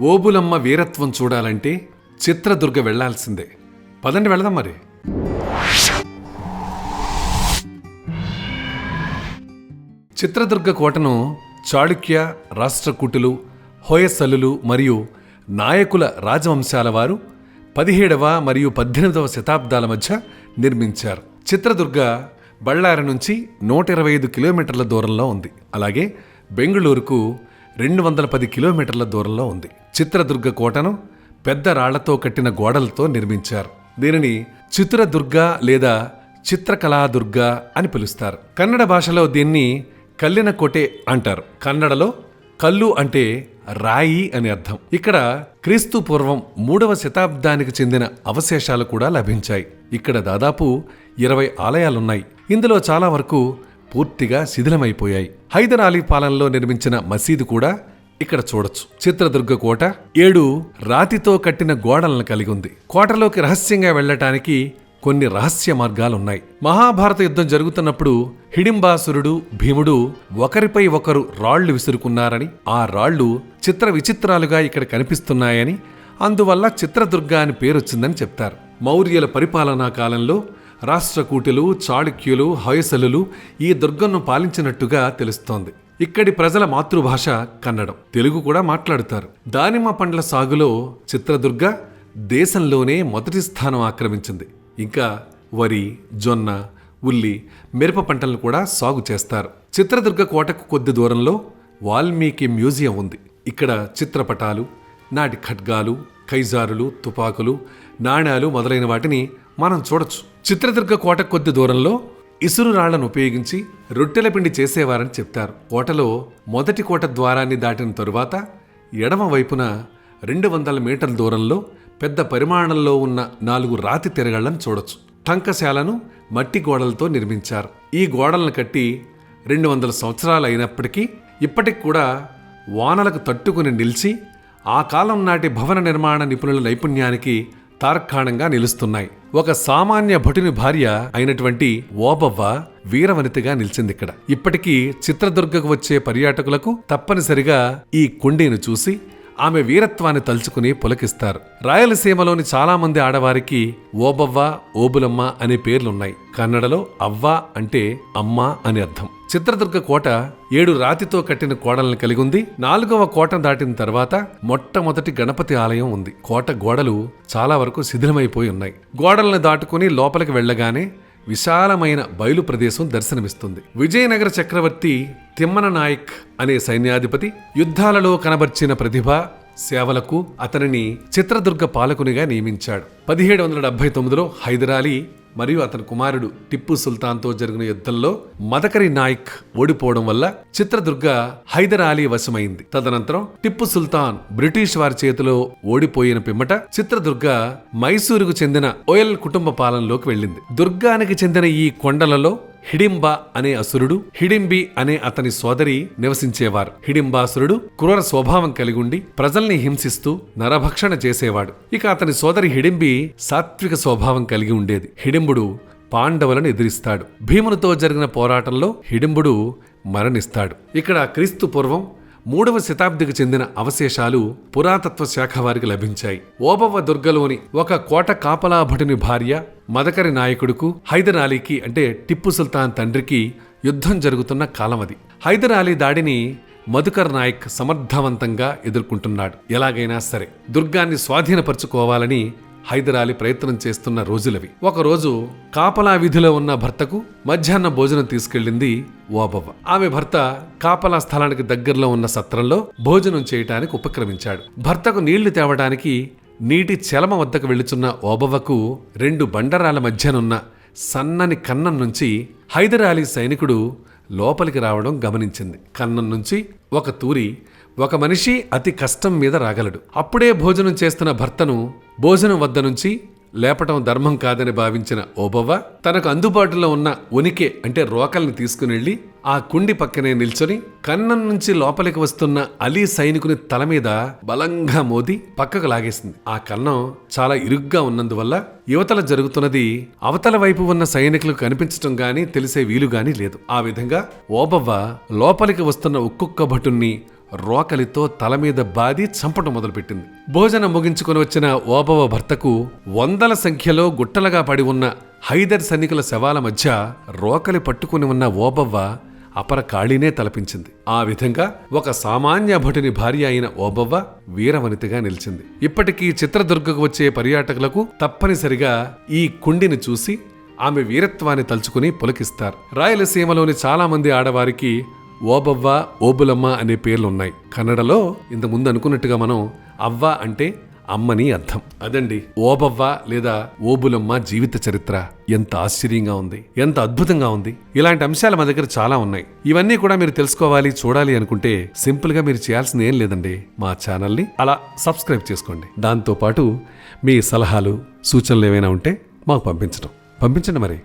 ఓబులమ్మ వీరత్వం చూడాలంటే చిత్రదుర్గ వెళ్ళాల్సిందే. పదండి వెళదాం మరి. చిత్రదుర్గ కోటను చాళుక్య రాష్ట్రకూటులు హోయసలులు మరియు నాయకుల రాజవంశాల వారు పదిహేడవ మరియు పద్దెనిమిదవ శతాబ్దాల మధ్య నిర్మించారు. చిత్రదుర్గ బళ్ళారి నుంచి నూట ఇరవై ఐదు కిలోమీటర్ల దూరంలో ఉంది. అలాగే బెంగళూరుకు రెండు వందల పది కిలోమీటర్ల దూరంలో ఉంది. చిత్రదుర్గ కోటను పెద్ద రాళ్ళతో కట్టిన గోడలతో నిర్మించారు. దీనిని చిత్రదుర్గ లేదా చిత్రకళాదుర్గ అని పిలుస్తారు. కన్నడ భాషలో దీన్ని కల్లిన కోటే అంటారు. కన్నడలో కల్లు అంటే రాయి అని అర్థం. ఇక్కడ క్రీస్తు పూర్వం మూడవ శతాబ్దానికి చెందిన అవశేషాలు కూడా లభించాయి. ఇక్కడ దాదాపు ఇరవై ఆలయాలున్నాయి. ఇందులో చాలా వరకు పూర్తిగా శిథిలమైపోయాయి. హైదర్ అలీ పాలనలో నిర్మించిన మసీదు కూడా ఇక్కడ చూడొచ్చు. చిత్రదుర్గ కోట ఏడు రాతితో కట్టిన గోడలను కలిగి ఉంది. కోటలోకి రహస్యంగా వెళ్ళటానికి కొన్ని రహస్య మార్గాలున్నాయి. మహాభారత యుద్ధం జరుగుతున్నప్పుడు హిడింబాసురుడు భీముడు ఒకరిపై ఒకరు రాళ్ళు విసురుకున్నారని ఆ రాళ్ళు చిత్ర విచిత్రాలుగా ఇక్కడ కనిపిస్తున్నాయని అందువల్ల చిత్రదుర్గ అని పేరొచ్చిందని చెప్తారు. మౌర్యుల పరిపాలనా కాలంలో రాష్ట్రకూటులు చాళుక్యులు హొయసలులు ఈ దుర్గంను పాలించినట్టుగా తెలుస్తోంది. ఇక్కడి ప్రజల మాతృభాష కన్నడం. తెలుగు కూడా మాట్లాడుతారు. దానిమ్మ పండ్ల సాగులో చిత్రదుర్గ దేశంలోనే మొదటి స్థానం ఆక్రమించింది. ఇంకా వరి జొన్న ఉల్లి మిరప పంటలను కూడా సాగు చేస్తారు. చిత్రదుర్గ కోటకు కొద్ది దూరంలో వాల్మీకి మ్యూజియం ఉంది. ఇక్కడ చిత్రపటాలు నాటి ఖడ్గాలు కైజారులు తుపాకులు నాణ్యాలు మొదలైన వాటిని మనం చూడొచ్చు. చిత్రదుర్గ కోట కొద్ది దూరంలో ఇసురు రాళ్ళను ఉపయోగించి రొట్టెల పిండి చేసేవారని చెప్తారు. కోటలో మొదటి కోట ద్వారాన్ని దాటిన తరువాత ఎడమ వైపున రెండు వందల మీటర్ల దూరంలో పెద్ద పరిమాణంలో ఉన్న నాలుగు రాతి తిరగళ్ళను చూడొచ్చు. టంకశాలను మట్టి గోడలతో నిర్మించారు. ఈ గోడలను కట్టి రెండు వందల సంవత్సరాలు అయినప్పటికీ ఇప్పటికి కూడా వానలకు తట్టుకుని నిలిచి ఆ కాలం నాటి భవన నిర్మాణ నిపుణుల నైపుణ్యానికి తార్కాణంగా నిలుస్తున్నాయి. ఒక సామాన్య భటుని భార్య అయినటువంటి ఓబవ్వ వీరవనితగా నిలిచింది ఇక్కడ. ఇప్పటికీ చిత్రదుర్గకు వచ్చే పర్యాటకులకు తప్పనిసరిగా ఈ కుండీని చూసి ఆమె వీరత్వాన్ని తలుచుకుని పులకిస్తారు. రాయలసీమలోని చాలామంది ఆడవారికి ఓబవ్వ ఓబులమ్మ అనే పేర్లున్నాయి. కన్నడలో అవ్వ అంటే అమ్మ అని అర్థం. చిత్రదుర్గ కోట ఏడు రాతితో కట్టిన కోడలను కలిగి ఉంది నాలుగవ కోట దాటిన తర్వాత మొట్టమొదటి గణపతి ఆలయం ఉంది. కోట గోడలు చాలా వరకు శిథిలమైపోయి ఉన్నాయి. గోడలను దాటుకుని లోపలికి వెళ్ళగానే విశాలమైన బయలు ప్రదేశం దర్శనమిస్తుంది. విజయనగర చక్రవర్తి తిమ్మన నాయక్ అనే సైన్యాధిపతి యుద్ధాలలో కనబర్చిన ప్రతిభ సేవలకు అతనిని చిత్రదుర్గ పాలకునిగా నియమించాడు. పదిహేడు వందల డెబ్బై తొమ్మిదిలో హైదరాలీ మరియు అతని కుమారుడు టిప్పు సుల్తాన్తో జరిగిన యుద్ధంలో మదకరి నాయక్ ఓడిపోవడం వల్ల చిత్రదుర్గ హైదర్ అలీ వశమైంది. తదనంతరం టిప్పు సుల్తాన్ బ్రిటిష్ వారి చేతిలో ఓడిపోయిన పిమ్మట చిత్రదుర్గ మైసూరుకు చెందిన ఓయల్ కుటుంబ పాలనలోకి వెళ్ళింది. దుర్గానికి చెందిన ఈ కొండలలో హిడింబ అనే అసురుడు హిడింబి అనే అతని సోదరి నివసించేవారు. హిడింబాసురుడు క్రూర స్వభావం కలిగి ఉండి ప్రజల్ని హింసిస్తూ నరభక్షణ చేసేవాడు. ఇక అతని సోదరి హిడింబి సాత్విక స్వభావం కలిగి ఉండేది. హిడింబుడు పాండవులను ఎదిరిస్తాడు. భీమునితో జరిగిన పోరాటంలో హిడింబుడు మరణిస్తాడు. ఇక్కడ క్రీస్తు పూర్వం మూడవ శతాబ్దికి చెందిన అవశేషాలు పురాతత్వ శాఖ వారికి లభించాయి. ఓబవ్వ దుర్గలోని ఒక కోట కాపలాభటుని భార్య మదకరి నాయకుడుకు హైదర్ అలీకి అంటే టిప్పు సుల్తాన్ తండ్రికి యుద్ధం జరుగుతున్న కాలం అది. హైదర్ అలీ దాడిని మధుకర్ నాయక్ సమర్థవంతంగా ఎదుర్కొంటున్నాడు. ఎలాగైనా సరే దుర్గాన్ని స్వాధీనపరచుకోవాలని హైదరాలి ప్రయత్నం చేస్తున్న రోజులవి. ఒకరోజు కాపలా విధిలో ఉన్న భర్తకు మధ్యాహ్న భోజనం తీసుకెళ్ళింది ఓబవ్వ. ఆమె భర్త కాపలా స్థలానికి దగ్గరలో ఉన్న సత్రంలో భోజనం చేయటానికి ఉపక్రమించాడు. భర్తకు నీళ్ళు తేవడానికి నీటి చలమ వద్దకు వెళుచున్న ఓబవ్వకు రెండు బండరాల మధ్యనున్న సన్నని కన్నం నుంచి హైదరాలీ సైనికుడు లోపలికి రావడం గమనించింది. కన్నం నుంచి ఒక తూరి ఒక మనిషి అతి కష్టం మీద రాగలడు. అప్పుడే భోజనం చేస్తున్న భర్తను భోజనం వద్ద నుంచి లేపటం ధర్మం కాదని భావించిన ఓబవ్వ తనకు అందుబాటులో ఉన్న ఉనికి అంటే రోకల్ని తీసుకుని వెళ్ళి ఆ కుండి పక్కనే నిల్చొని కన్నం నుంచి లోపలికి వస్తున్న అలీ సైనికుని తల మీద బలంగా మోది పక్కకు లాగేసింది. ఆ కన్నం చాలా ఇరుగ్గా ఉన్నందువల్ల యువతల జరుగుతున్నది అవతల వైపు ఉన్న సైనికులు కనిపించటం గాని తెలిసే వీలు గాని లేదు. ఆ విధంగా ఓబవ్వ లోపలికి వస్తున్న ఒక్కొక్క భటుణ్ణి రోకలితో తల మీద బాది చంపటం మొదలుపెట్టింది. భోజనం ముగించుకొని వచ్చిన ఓబవ భర్తకు వందల సంఖ్యలో గుట్టలుగా పడి ఉన్న హైదర్ సైనికుల శవాల మధ్య రోకలి పట్టుకుని ఉన్న ఓబవ్వ అపర కాళీనే తలపించింది. ఆ విధంగా ఒక సామాన్య భటుని భార్య అయిన ఓబవ్వ వీరవనితగా నిలిచింది. ఇప్పటికీ చిత్రదుర్గకు వచ్చే పర్యాటకులకు తప్పనిసరిగా ఈ కుండిని చూసి ఆమె వీరత్వాన్ని తలుచుకుని పులకిస్తారు. రాయలసీమలోని చాలా మంది ఆడవారికి ఓబవ్వ ఓబులమ్మ అనే పేర్లున్నాయి. కన్నడలో ఇంత ముందు అనుకున్నట్టుగా మనం అవ్వ అంటే అమ్మని అర్థం. అదండి. ఓబవ్వ లేదా ఓబులమ్మ జీవిత చరిత్ర ఎంత ఆశ్చర్యంగా ఉంది ఎంత అద్భుతంగా ఉంది. ఇలాంటి అంశాలు మా దగ్గర చాలా ఉన్నాయి. ఇవన్నీ కూడా మీరు తెలుసుకోవాలి చూడాలి అనుకుంటే సింపుల్గా మీరు చేయాల్సింది ఏం లేదండి. మా ఛానల్ని అలా సబ్స్క్రైబ్ చేసుకోండి. దాంతో పాటు మీ సలహాలు సూచనలు ఏమైనా ఉంటే మాకు పంపించడం పంపించండి మరి.